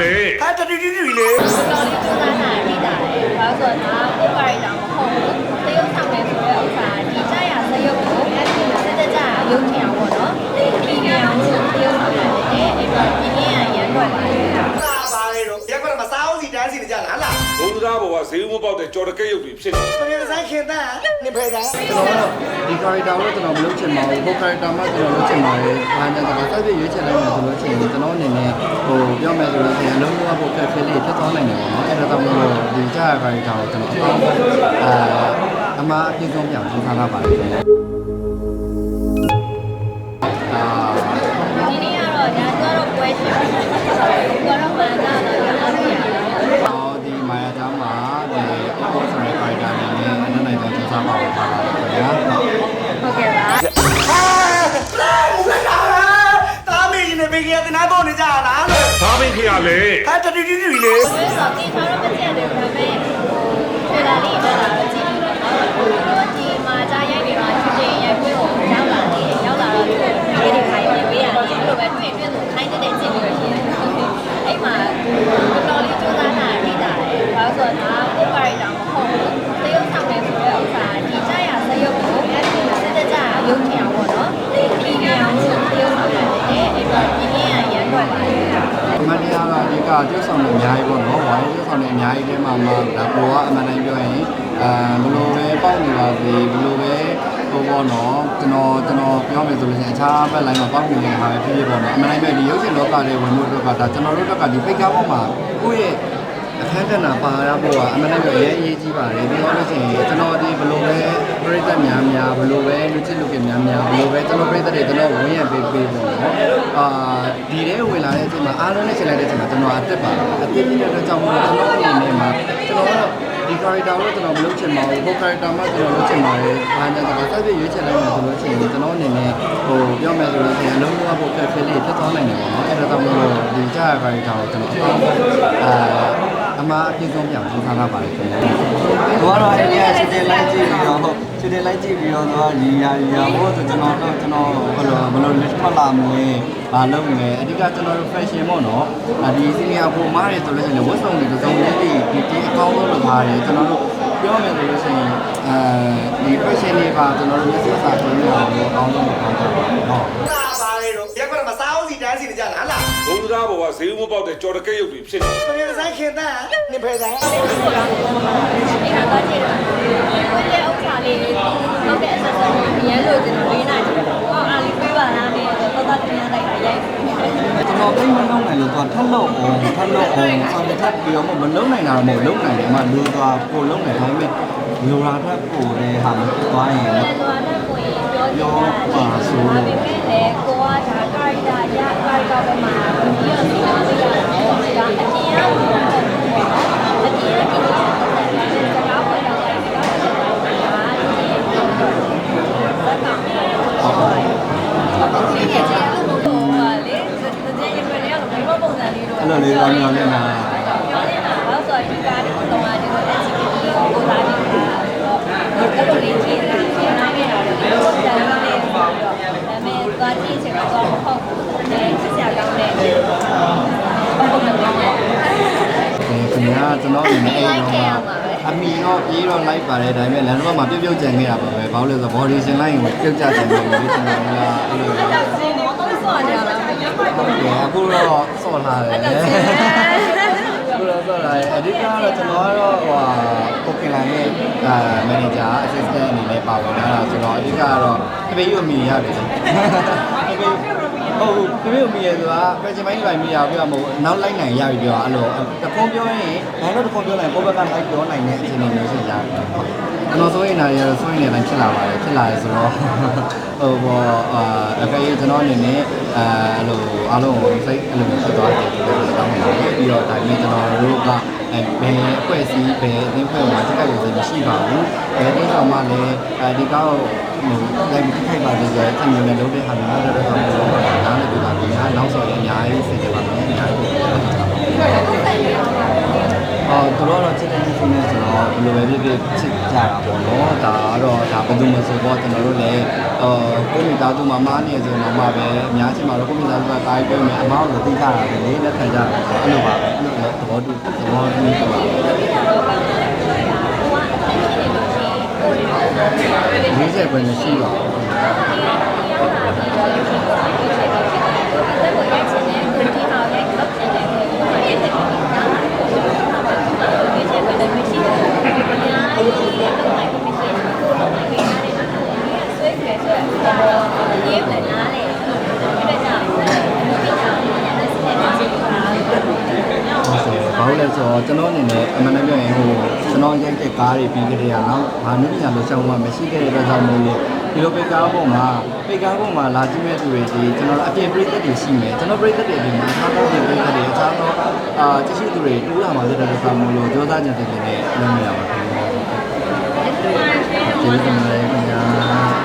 ခင်ရလဲဟာတတူတူတူလေတော်လေးစူးစမ်းတာသိတာလေ။ဘာလို့ဆိုတော့ကိုယ်ပိုင်တာမဟုတ်ဘူး။သရုပ်ဆောင်နေဆိုတဲ့ဥစ္စာဒီကြရသရုပ်ကိုစစ်တကြရုပ်ထင်အောင်ပေါ့နော်။ဒီနေအောင်သရုပ်ဆောင်ရတယ်။အဲ့တော့ဒီနေ့ကရန်ွက်ပါလေ။ ဟာပါလေတော့ရက်ကွက်မှာစားအောင်စီတန်းစီနေကြလား လားဘုံသားဘောကဈေးဦးမပေါက်တဲ့ကြော်တကက်ရုပ်တွေဖြစ်နေပရိသတ်ဆိုင်ခင်တန်းနေဖယ်သားကျွန်တော်ကတော့ဒီ character ကိုကျွန်တော်မလုပ်ချင်ပါဘူးဟို character မှာကျွန်တော်လုပ်ချင်ပါတယ်။ဘာညာကစိုက်ပြရွေးချယ်လိုက်မယ်ဆိုလို့ရှိရင်ကျွန်တော်အနေနဲ့ဟိုပြောမယ်ဆိုလို့ရှိရင်အလုံးစုံဖို့ခက်ခဲလေးဖြစ်သွားနိုင်တယ်ပေါ့နော်။အဲ့ဒါကြောင့်မို့လို့ဒီကြာ character ကိုကျွန်တော်အကောင်းဆုံးအာအမှားအပြည့်စုံပြောင်းထူထားတာပါတယ်ခင်ဗျာ။အာဒီနေ့ကတော့ဒါကတော့ပွဲရှင်။ကတော့မှန်တာတော့ မေကြီးနေဘေကြီးကတနာတော့နေကြလားလို့ဘာပင်ခင်ရလဲဟာတတူတူတူလေဘယ်ဆိုဒီထားတော့မကြည့်တယ်ဒါပေမဲ့ဟိုထွေလာလေးတက်လာတော့ကြည့်ပြီးတော့တော့ဒီမှာကြာရိုက်နေတော့ချွချင်းရိုက်ပြီးတော့ရောက်လာတယ်ရောက်လာတော့ဒီဒီခိုင်းနေပေးရတယ်ဒီလိုပဲတွေ့တွေ့ဆိုခိုင်းတဲ့ကြည့်ပြီးတော့ရှင်အဲ့မှာတော်လေးစူးစမ်းတာသိတာလေဘာလို့ဆိုတော့ကိုယ်ပိုင်တာမဟုတ်ဘူးသရုပ်ဆောင်နေဆိုတဲ့ဥစ္စာဒီကြရသရုပ်ကိုစစ်တကြရုပ်ထင်အောင်ပေါ့နော်ဒီနေအောင်သရုပ်ဆောင်ရတယ်အဲ့တော့ဒီနေ့ကရန်ွက်ပါလေ အမှန်တရားကအဓိကကျွတ် ဆောင်နေအများကြီးပေါ့နော်။ဝိုင်းကျွတ်ဆောင်နေအများကြီးတဲမှာမှဒါပေါ်ကအမှန်တိုင်းပြောရင်အဲဘယ်လိုပဲပေါက်နေပါစေဘယ်လိုပဲဟိုပေါ့နော်ကျွန်တော်ကျွန်တော်ပြောမယ်ဆိုလို့ရှိရင်အခြားဘက်လိုင်းမှာပေါက်နေတဲ့ဟာပဲဖြစ်ဖြစ်ပေါ့နော်။အမှန်တိုင်းပဲဒီရုပ်ရှင်လောကတွေဝင်လို့တော့ကဒါကျွန်တော်တို့တော့ကဒီပိတ်ကားပေါ်မှာကိုယ့်ရဲ့အခန်းကဏ္ဍပါရဖို့ကအမှန်တိုင်းပဲအရေးအရေးကြီးပါတယ်ပြီးတော့လို့ရှိရင်ကျွန်တော်ဒီဘယ်လိုပဲပရိသတ်များများဘယ်လိုပဲလူချစ်လူကများများဘယ်လိုပဲကျွန်တော်ပရိသတ်တွေကျွန်တော်ဝင်ရပေးပေးပေါ့နော် အာဒီထဲဝင်လာတဲ့အချိန်မှာအားလုံးနဲ့ချိန်လိုက်တဲ့အချိန်မှာကျွန်တော်အသက်ပါအသက်ပြည့်တဲ့အတွက်ကြောင့်မို့ကျွန်တော်အနေနဲ့မှာကျွန်တော်ကတော့ဒီ character ကိုကျွန်တော်မလုပ်ချင်ပါဘူးဟို character မှာကျွန်တော်လုပ်ချင်ပါတယ်ဘာညာကစိုက်ပြရွေးချယ်လိုက်မယ်ဆိုလို့ရှိရင်ကျွန်တော်အနေနဲ့ဟိုပြောမယ်ဆိုလို့ရှိရင်အလုံးစုံဖို့ခက်ခဲလေးဖြစ်သွားနိုင်တယ်ပေါ့နော်အဲ့ဒါကြောင့်မို့လို့ဒီကြာ character ကိုကျွန်တော်အ ကောင်းဆုံးအာအမှားအပြည့်စုံပြောင်းထူထားတာပါတယ်ခင်ဗျာသူကတော့အဲ့ဒီကစစ်တဲ့လိုက်ကြည့်ပြီးတော့ဟုတ်စစ်တဲ့လိုက်ကြည့်ပြီးတော့သူကညီညာညာဘို့ဆိုကျွန်တော်တို့ကျွန်တော်ဘယ်လိုဘယ်လိုလက်ထွက်လာမလဲဘာလုပ်မလဲအဓိကကျွန်တော်တို့ fashion ပေါ့နော်ဒီစီနီယာပုံမားတွေဆိုလို့ရှိရင်ဝတ်စုံတွေတစ်စုံလေးတွေဒီဒီအကောင်းဆုံးလုပ်ထားတယ်ကျွန်တော်တို့ပြောမယ်ဆိုလို့ရှိရင်အဲဒီ fashion တွေပါကျွန်တော်တို့မျက်စိစာသွင်းရအောင်လို့အကောင်းဆုံးလုပ်ထားတာပါဟုတ်ဟာပါလေတော့ရက်ကွက်မှာစားအောင်စီတန်းစီနေကြလားလားဘုံ သားဘောကဈေးဦးမပေါက်တဲ့ကြော်တကက်ရုပ်တွေဖြစ်နေပရိသတ်ဆိုင်ခင်တန်းနေဖယ်သားဒီကတော့ကြည့်တာကိုယ့်ရဲ့ဥစ္စာလေးဟုတ်တဲ့အဆက်ဆက်ရန်လို့ကျွန်တော်လေးနိုင်တယ်ဟောအားလေးပေးပါလားနဲ့တော့တော့တင်ရလိုက်တာရိုက်ကျွန်တော်သိမလုံးနိုင်လို့သူကထပ်လို့အောင်ထပ်လို့အောင်ဆောင်းထပ်ပြီးတော့မလုံးနိုင်တာမဟုတ်လုံးနိုင်တယ်အမှလူသွားကိုလုံးနိုင်ဒါပေမဲ့လူရာထပ်ကိုလည်းဟာမဖြစ်သွားရင်တယ်ဆိုတော့ကိုယ်ပြောကြ တာဆိုတော့ဒီမဲ့လေကိုကဒါ character ရ character ပေါ်မှာပြီးတော့ဒီလိုမျိုးရတာပေါ့ဒါအပြင်ကအပြင်ကဒီလိုစကားပေါ်တော့တယ်စကားပေါ်တော့တာဒီဇက်ကောင်ဟုတ်ဒီနေ့ကျတော့ဟိုလေဒီနေ့ရမယ်လေဘယ်လိုပုံစံလေးတော့အဲ့လိုလေးတော့မျောနေတာ ပြောနေတာဘာလို့ဆိုတော့ဒီကားတွေကတော့ဒီလို LGBT ကိုလာနေတာဆိုတော့အဲ့လိုလေးကြည့်နေတာကြည့်နေနေတာလေဘယ်လိုတန်းနေလဲဆိုတော့ဒါပေမဲ့သွားကြည့်ချင်တော့မဟုတ်ဘူး။အဲစစ်စရာကောင်းတဲ့ပုံစံမျိုးပေါ့ ခင်ဗျာကျွန်တော်အနေနဲ့ အဲ့တော့အမီတော့ပြေးတော့လိုက်ပါတယ်ဒါပေမဲ့လမ်းတော့မှပြုတ်ပြုတ်ကြံခဲ့တာပါပဲဘာလို့လဲဆိုတော့ body ရှင်လိုက်ရင်ပြုတ်ကြကြံနေပြီကျွန်တော်ကအဲ့လို။တော့စင်းနေတော့ဆော့ကြတာမရပါဘူးအခုတော့စော့လာတယ်။တော့စင်းအခုတော့စော့လာတယ်အဓိကတော့ကျွန်တော်ကတော့ဟိုပိုကင်လာရဲ့အာ manager assistant အနေနဲ့ပါဝင်လာတာဆိုတော့အဓိကတော့အပေးရမီရတယ်အပေး ဟုတ်ပြပြမီရဆိုတာဖက်ရှင်မိုင်းပိုင်းမီရပြမဟုတ်နောက်လိုက်နိုင်ရပြီပြောအဲ့လိုတခုံးပြောရင်နိုင်တော့တခုံးပြောနိုင်ကိုယ့်ဘက်ကလိုက်ပြောနိုင်တဲ့အခြေအနေမျိုးရှိကြတယ်ကျွန်တော်ဆိုရင်နာရီတော့ဆိုရင်လည်းဖြစ်လာပါတယ်ဖြစ်လာရဲဆိုတော့ဟိုဘောအာအကယ်၍ကျွန်တော်အနေနဲ့အဲအဲ့လိုအားလုံးကိုစိတ်အဲ့လိုဖြစ်သွားတယ်ပြောလို့တောင်းပါတယ်ပြီးတော့ဒါမျိုးကျွန်တော်တို့ကအဲဘယ်အဖွဲ့အစည်းဘယ်အသင်းဖွဲ့မှာတက်ကြရစေမရှိပါဘူးဘယ်အသင်းဆောင်မှလည်းအဲဒီကောက်ဟို လိုက်ပြီးခိုက်ပါလေဆိုတဲ့အမျိုးနဲ့လုံးတဲ့ဟာမျိုးတွေတော့တော့နားလည်းပြပါပြီ။နောက်ဆိုရင်အများကြီးဆင်ကြပါမယ်။အများကြီးအော်သူတို့ကတော့ချစ်တဲ့ချစ်ချင်းနဲ့ဆိုတော့ဘယ်လိုပဲဖြစ်ဖြစ်ချစ်ကြတာပေါ့နော်ဒါကတော့ဒါဘယ်သူမှဆိုတော့ကျွန်တော်တို့လည်းအော်ကိုမိသားစုမှာမားနေဆိုတော့မှပဲအများကြီးမှာတော့ကိုမိသားစုကတားပြောမယ်အမောက်ကိုသိကြတာပဲလေလက်ခံကြတာအဲ့လိုပါပဲအဲ့လိုသဘောတူသဘောတူနေပါ 40ပဲမရှိပါဘူးဟုတ်တယ်ဘာ လို့လဲဆိုတော့ကျွန်တော်အနေနဲ့အမှန်တကယ်ပြောရင်ဟိုကျွန်တော်ရိုက်တဲ့ကားတွေပြီးကြတဲ့ကတော့ဘာနည်းပညာလို့ရှောင်းမှမရှိခဲ့တဲ့အတွက်ကြောင့်မို့လို့ဒီလိုပိတ်ကားပေါ်မှာပိတ်ကားပေါ်မှာလာကြည့်မဲ့သူတွေဒီကျွန်တော်အပြင်ပြိသက်တွေရှိမယ်ကျွန်တော်ပြိသက်တွေဒီမှာအခြားသောပြိသက်တွေအခြားသောအာတရှိသူတွေတိုးလာမှလည်းတဲ့အတွက်ကြောင့်မို့လို့ကြောစားကြတဲ့တွေနဲ့လုပ်နေရပါခင်ဗျာကျေးဇူးတင်ပါတယ်